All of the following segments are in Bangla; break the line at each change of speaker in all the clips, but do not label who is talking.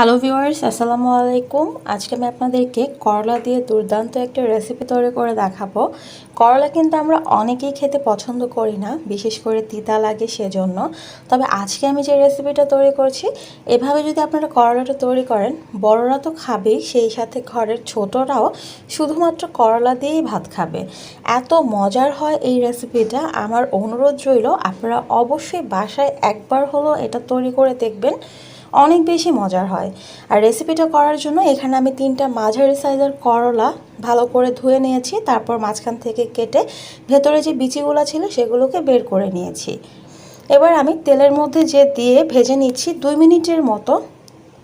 হ্যালো ভিউয়ার্স আসসালামু আলাইকুম। আজকে আমি আপনাদেরকে করলা দিয়ে দুর্দান্ত একটা রেসিপি তৈরি করে দেখাবো। করলা কিন্তু আমরা অনেকেই খেতে পছন্দ করি না, বিশেষ করে তিতা লাগে সেজন্য। তবে আজকে আমি যে রেসিপিটা তৈরি করছি, এভাবে যদি আপনারা করলাটা তৈরি করেন, বড়রা তো খাবেই, সেই সাথে ঘরের ছোটরাও শুধুমাত্র করলা দিয়েই ভাত খাবে। এত মজার হয় এই রেসিপিটা আমার অনুরোধ রইল, আপনারা অবশ্যই বাসায় একবার হলো এটা তৈরি করে দেখবেন। অনেক বেশি মজার হয়। আর রেসিপিটা করার জন্য এখানে আমি তিনটা মাঝারি সাইজের করলা ভালো করে ধুয়ে নিয়েছি, তারপর মাঝখান থেকে কেটে ভেতরে যে বিচিগুলো ছিল সেগুলোকে বের করে নিয়েছি। এবার আমি তেলের মধ্যে যে দিয়ে ভেজে নিচ্ছি, দুই মিনিটের মতো,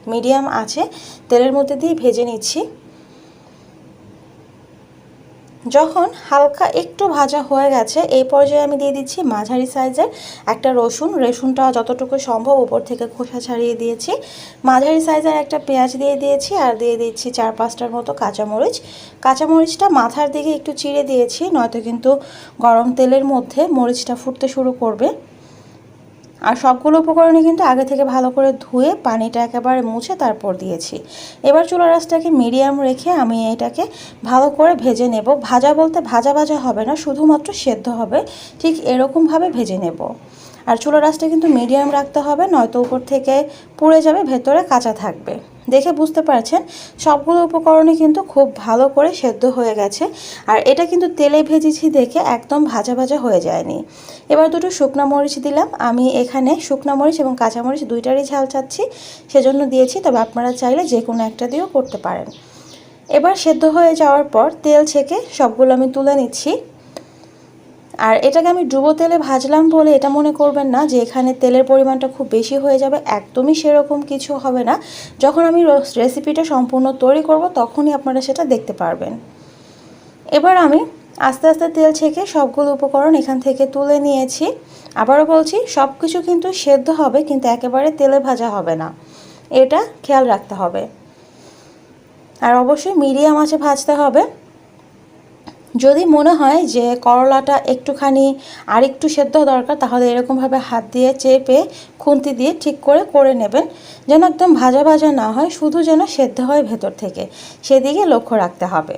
মিডিয়াম আছে, তেলের মধ্যে দিয়ে ভেজে নিচ্ছি। যখন হালকা একটু ভাজা হয়ে গেছে, এই পর্যায়ে আমি দিয়ে দিচ্ছি মাঝারি সাইজের একটা রসুন। রসুনটা যতটুকু সম্ভব উপর থেকে খোসা ছাড়িয়ে দিয়েছি। মাঝারি সাইজের একটা পেঁয়াজ দিয়ে দিয়েছি আর দিয়ে দিচ্ছি চার পাঁচটার মতো কাঁচামরিচ। কাঁচামরিচটা মাথার দিকে একটু চিড়ে দিয়েছি, নয়তো কিন্তু গরম তেলের মধ্যে মরিচটা ফুটতে শুরু করবে। আর সবগুলো উপকরণই কিন্তু আগে থেকে ভালো করে ধুয়ে পানিটা একেবারে মুছে তারপর দিয়েছি। এবার চুলা রাসটাকে মিডিয়াম রেখে আমি এটাকে ভালো করে ভেজে নেব। ভাজা বলতে ভাজা ভাজা হবে না, শুধুমাত্র সেদ্ধ হবে। ঠিক এরকমভাবে ভেজে নেব। আর চুলা রাসটা কিন্তু মিডিয়াম রাখতে হবে, নয়তো উপর থেকে পুড়ে যাবে, ভেতরে কাঁচা থাকবে। দেখে বুঝতে পারছেন, সবগুলো উপকরণই কিন্তু খুব ভালো করে সেদ্ধ হয়ে গেছে। আর এটা কিন্তু তেলে ভেজেছি দেখে একদম ভাজা ভাজা হয়ে যায়নি। এবার দুটো শুকনা মরিচ দিলাম। আমি এখানে শুকনা মরিচ এবং কাঁচামরিচ দুইটারই ঝাল চাচ্ছি, সেজন্য দিয়েছি। তবে আপনারা চাইলে যে কোনো একটা দিয়েও করতে পারেন। এবার সেদ্ধ হয়ে যাওয়ার পর তেল ছেঁকে সবগুলো আমি তুলে নিচ্ছি। আর এটাকে আমি ডুবো তেলে ভাজলাম বলে এটা মনে করবেন না যে এখানে তেলের পরিমাণটা খুব বেশি হয়ে যাবে, একদমই সেরকম কিছু হবে না। যখন আমি রেসিপিটা সম্পূর্ণ তৈরি করব তখনই আপনারা সেটা দেখতে পারবেন। এবার আমি আস্তে আস্তে তেল ছেঁকে সবগুলো উপকরণ এখান থেকে তুলে নিয়েছি। আবারও বলছি সব কিছু কিন্তু সেদ্ধ হবে কিন্তু একেবারে তেলে ভাজা হবে না। এটা খেয়াল রাখতে হবে। আর অবশ্যই মিডিয়াম আছে ভাজতে হবে। যদি মনে হয় যে করলাটা একটুখানি আর একটু সেদ্ধ দরকার, তাহলে এরকমভাবে হাত দিয়ে চেপে খুন্তি দিয়ে ঠিক করে করে নেবেন। যেন একদম ভাজা ভাজা না হয়, শুধু যেন সেদ্ধ হয় ভেতর থেকে। সেদিকে লক্ষ্য রাখতে হবে।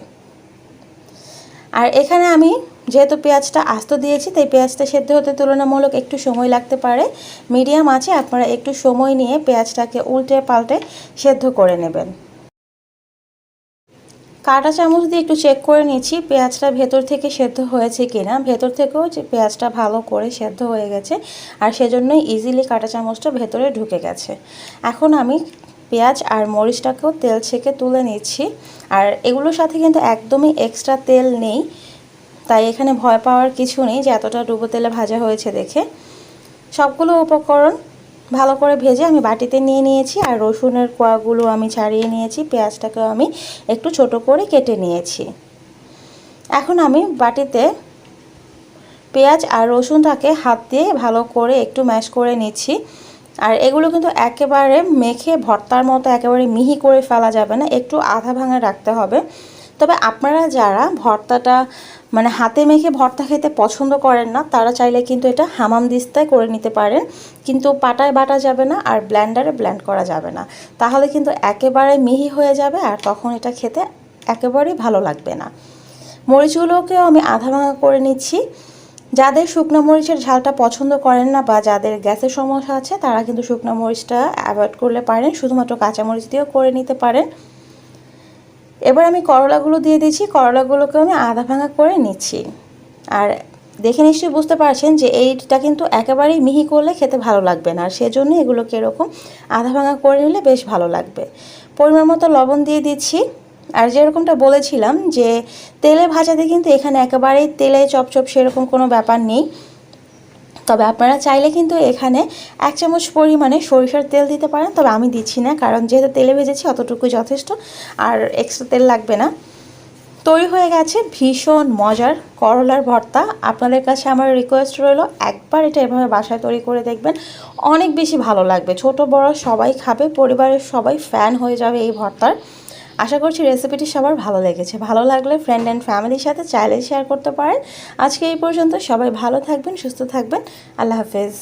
আর এখানে আমি যেহেতু পেঁয়াজটা আস্ত দিয়েছি, তাই পেঁয়াজটা সেদ্ধ হতে তুলনামূলক একটু সময় লাগতে পারে। মিডিয়াম আছে, আপনারা একটু সময় নিয়ে পেঁয়াজটাকে উল্টে পাল্টে সেদ্ধ করে নেবেন। কাটা চামচ দিয়ে একটু চেক করে নিচ্ছি, পেঁয়াজটা ভেতর থেকে সেদ্ধ হয়েছে কিনা। ভেতর থেকেও যে পেঁয়াজটা ভালো করে সেদ্ধ হয়ে গেছে, আর সেজন্যই ইজিলি কাটা চামচটা ভেতরে ঢুকে গেছে। এখন আমি পেঁয়াজ আর মরিচটাকেও তেল ছেঁকে তুলে নিচ্ছি, আর এগুলোর সাথে কিন্তু একদমই এক্সট্রা তেল নেই, তাই এখানে ভয় পাওয়ার কিছু নেই যে এতটা ডুবো তেলে ভাজা হয়েছে দেখে। সবগুলো উপকরণ ভালো করে ভেজে আমি বাটিতে নিয়ে নিয়েছি আর রসুনের কোয়াগুলো আমি ছাড়িয়ে নিয়েছি, পেঁয়াজটাকেও আমি একটু ছোট করে কেটে নিয়েছি। এখন আমি বাটিতে পেঁয়াজ আর রসুনটাকে হাত দিয়ে ভালো করে একটু ম্যাশ করে নিচ্ছি। আর এগুলো কিন্তু একেবারে মেখে ভর্তার মতো, একেবারে মিহি করে ফেলা যাবে না, একটু আধা ভাঙা রাখতে হবে। তবে আপনারা যারা ভর্তাটা মানে হাতে মেখে ভর্তা খেতে পছন্দ করেন না, তারা চাইলে কিন্তু এটা হামাম দিস্তায় করে নিতে পারেন। কিন্তু পাটায় বাটা যাবে না আর ব্ল্যান্ডারে ব্ল্যান্ড করা যাবে না। তাহলে কিন্তু একেবারে মিহি হয়ে যাবে আর তখন এটা খেতে একেবারেই ভালো লাগবে না। মরিচগুলোকেও আমি আধা ভাঙা করে নিচ্ছি। যাদের শুকনো মরিচের ঝালটা পছন্দ করেন না বা যাদের গ্যাসের সমস্যা আছে, তারা কিন্তু শুকনো মরিচটা অ্যাভয়েড করলে পারেন। শুধুমাত্র কাঁচামরিচ দিয়েও করে নিতে পারেন। এবার আমি করলাগুলো দিয়ে দিচ্ছি করলাগুলোকে আমি আধা ভাঙা করে নিচ্ছি। আর দেখে নিশ্চয়ই বুঝতে পারছেন যে এইটা কিন্তু একেবারেই মিহি করলে খেতে ভালো লাগবে না, আর সেজন্য এগুলোকে এরকম আধা ভাঙা করে নিলে বেশ ভালো লাগবে। পরিমাণ মতো লবণ দিয়ে দিচ্ছি। আর যেরকমটা বলেছিলাম যে তেলে ভাজাতে কিন্তু এখানে একেবারেই তেলে চপচপ সেরকম কোনো ব্যাপার নেই। তবে আপনারা চাইলে কিন্তু এখানে এক চামচ পরিমাণে সরিষার তেল দিতে পারেন, তবে আমি দিচ্ছি না, কারণ যেহেতু তেলে ভেজেছি অতটুকুই যথেষ্ট, আর এক্সট্রা তেল লাগবে না। তৈরি হয়ে গেছে ভীষণ মজার করলার ভর্তা। আপনাদের কাছে আমার রিকোয়েস্ট রইল, একবার এটা এভাবে বাসায় তৈরি করে দেখবেন, অনেক বেশি ভালো লাগবে। ছোট, বড় সবাই খাবে, পরিবারের সবাই ফ্যান হয়ে যাবে এই ভর্তার। আশা করছি রেসিপিটি সবার ভালো লেগেছে। ভালো লাগলে ফ্রেন্ড অ্যান্ড ফ্যামিলির সাথে চাইলে শেয়ার করতে পারেন। আজকে এই পর্যন্ত সবাই ভালো থাকবেন, সুস্থ থাকবেন। আল্লাহ হাফেজ।